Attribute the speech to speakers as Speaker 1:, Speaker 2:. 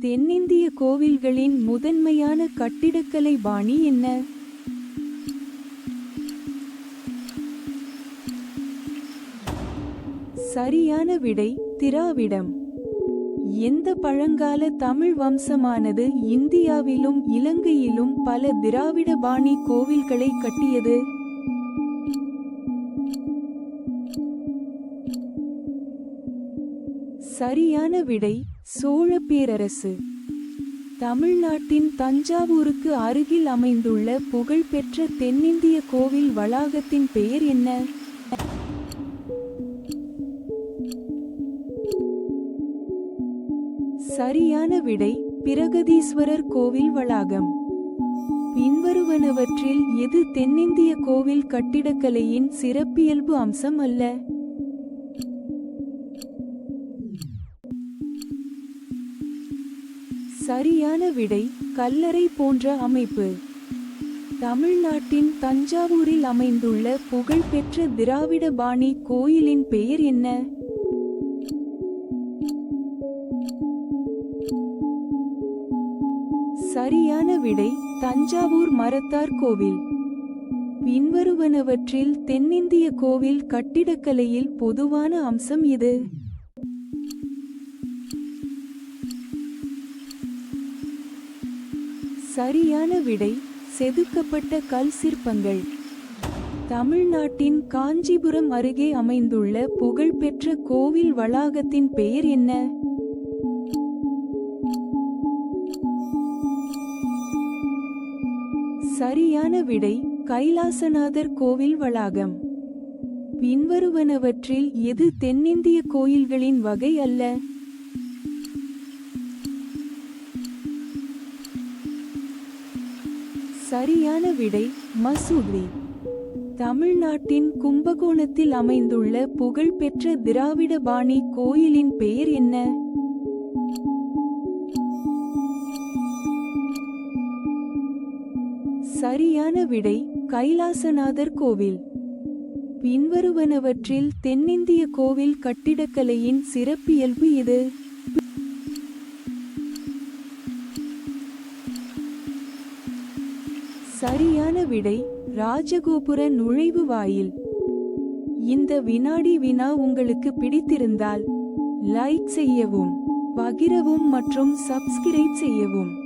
Speaker 1: தென்னிந்திய கோவில்களின் முதன்மையான கட்டிடக்கலை பாணி என்ன? சரியான விடை திராவிடம். எந்த பழங்கால தமிழ் வம்சமானது இந்தியாவிலும் இலங்கையிலும் பல திராவிட பாணி கோவில்களை கட்டியது? சரியான விடை சோழ பேரரசு தமிழ்நாட்டின் தஞ்சாவூருக்கு அருகில் அமைந்துள்ள புகழ்பெற்ற தென்னிந்திய கோவில் வளாகத்தின் பெயர் என்ன? சரியான விடை பிரகதீஸ்வரர் கோவில் வளாகம். பின்வருவனவற்றில் எது தென்னிந்திய கோவில் கட்டிடக்கலையின் சிறப்பியல்பு அம்சம் அல்ல? சரியான விடை கல்லறை போன்ற அமைப்பு. தமிழ்நாட்டின் தஞ்சாவூரில் அமைந்துள்ள புகழ்பெற்ற திராவிட பாணி கோயிலின் பெயர் என்ன? சரியான விடை தஞ்சாவூர் மரத்தார் கோவில். பின்வருவனவற்றில் தென்னிந்திய கோவில் கட்டிடக்கலையில் பொதுவான அம்சம் இது. சரியான விடை செதுக்கப்பட்ட கல் சிற்பங்கள். தமிழ்நாட்டின் காஞ்சிபுரம் அருகே அமைந்துள்ள புகழ்பெற்ற கோவில் வளாகத்தின் பெயர் என்ன? சரியான விடை கைலாசநாதர் கோவில் வளாகம். பின்வருவனவற்றில் எது தென்னிந்திய கோயில்களின் வகை அல்ல? சரியான விடை மசூதி. தமிழ்நாட்டின் கும்பகோணத்தில் அமைந்துள்ள புகழ்பெற்ற திராவிட பாணி கோயிலின் பெயர் என்ன? சரியான விடை கைலாசநாதர் கோவில். பின்வருவனவற்றில் தென்னிந்திய கோவில் கட்டிடக்கலையின் சிறப்பியல்பு இது. சரியான விடை ராஜகோபுர நுழைவு வாயில். இந்த வினாடி வினா உங்களுக்கு பிடித்திருந்தால் லைக் செய்யவும் பகிரவும் மற்றும் சப்ஸ்கிரைப் செய்யவும்.